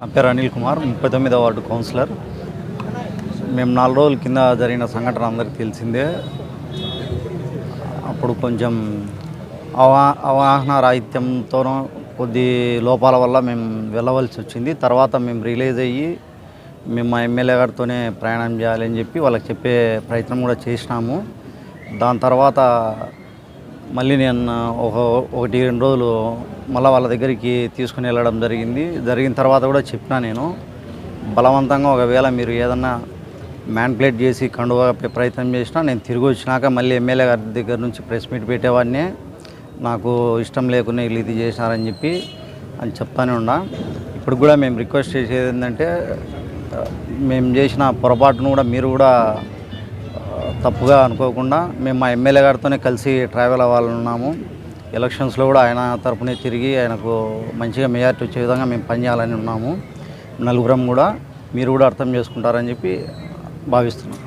నా పేరు అనిల్ కుమార్ ముప్పై తొమ్మిదో వార్డు కౌన్సిలర్. మేము నాలుగు రోజుల కింద జరిగిన సంఘటన అందరికీ తెలిసిందే. అప్పుడు కొంచెం అవా అవగాహన రాహిత్యంతోనూ కొద్ది లోపాల వల్ల మేము వెళ్ళవలసి వచ్చింది. తర్వాత మేము రిలీజ్ అయ్యి మేము మా ఎమ్మెల్యే గారితోనే ప్రయాణం చేయాలని చెప్పి వాళ్ళకి చెప్పే ప్రయత్నం కూడా చేసినాము. దాని తర్వాత మళ్ళీ నేను ఒక ఒకటి రెండు రోజులు మళ్ళీ వాళ్ళ దగ్గరికి తీసుకుని వెళ్ళడం జరిగింది. జరిగిన తర్వాత కూడా చెప్పినా నేను బలవంతంగా ఒకవేళ మీరు ఏదన్నా మ్యాన్ప్లేట్ చేసి కండువా ప్రయత్నం చేసినా నేను తిరిగి వచ్చినాక మళ్ళీ ఎమ్మెల్యే గారి దగ్గర నుంచి ప్రెస్ మీట్ పెట్టేవాడిని. నాకు ఇష్టం లేకుండా వీళ్ళు ఇది చేసినారని చెప్పి అని చెప్తానే ఉన్నా. ఇప్పుడు కూడా మేము రిక్వెస్ట్ చేసేది ఏంటంటే మేము చేసిన పొరపాటును కూడా మీరు కూడా తప్పుగా అనుకోకుండా మేము మా ఎమ్మెల్యే గారితోనే కలిసి ట్రావెల్ అవ్వాలన్నాము ఎలక్షన్స్లో కూడా ఆయన తరపునే తిరిగి ఆయనకు మంచిగా మెజార్టీ వచ్చే విధంగా మేము పనిచేయాలని ఉన్నాము. నలుగురం కూడా మీరు కూడా అర్థం చేసుకుంటారని చెప్పి భావిస్తున్నాం.